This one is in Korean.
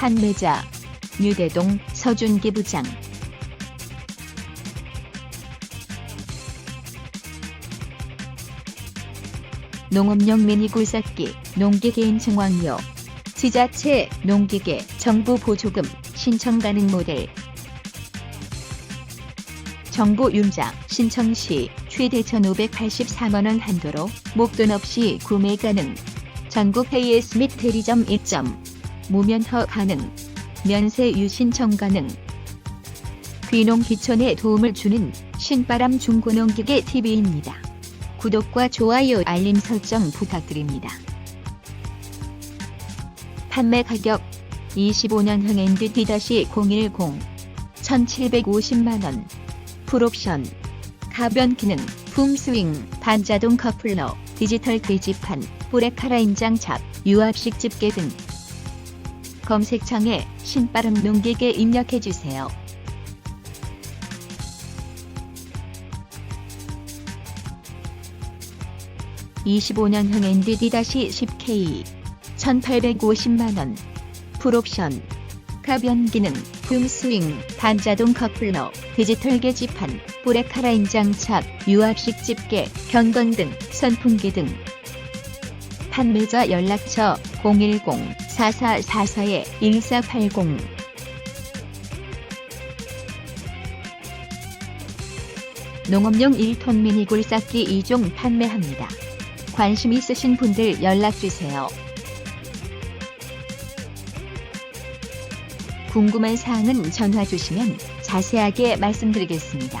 판매자 유대동 서준기 부장. 농업용 미니 굴삭기 농기계인 증왕료. 지자체 농기계 정부 보조금 신청 가능 모델. 정보 윤작 신청 시 최대 1,584만원 한도로 목돈 없이 구매 가능. 전국 AS 및 대리점 입점 무면허 가능 면세 유 신청 가능 귀농 기촌에 도움을 주는 신바람 중고농기계 TV입니다. 구독과 좋아요 알림 설정 부탁드립니다. 판매 가격 25년형 ND-010 1750만원 풀옵션 가변 기능 품스윙 반자동 커플러 디지털 글지판 브레카라 인장착 유압식 집게 등 검색창에 신빠름 농기계 입력해주세요. (25년형 NDD-10K) (1850만원) 풀옵션. 가변 기능 붐스윙 반자동 커플러 디지털 게시판 브레카라 인 장착 유압식 집게 경건 등 선풍기 등 판매자 연락처 010-4444-1480 농업용 1톤 미니 굴삭기 2종 판매합니다. 관심 있으신 분들 연락주세요. 궁금한 사항은 전화 주시면 자세하게 말씀드리겠습니다.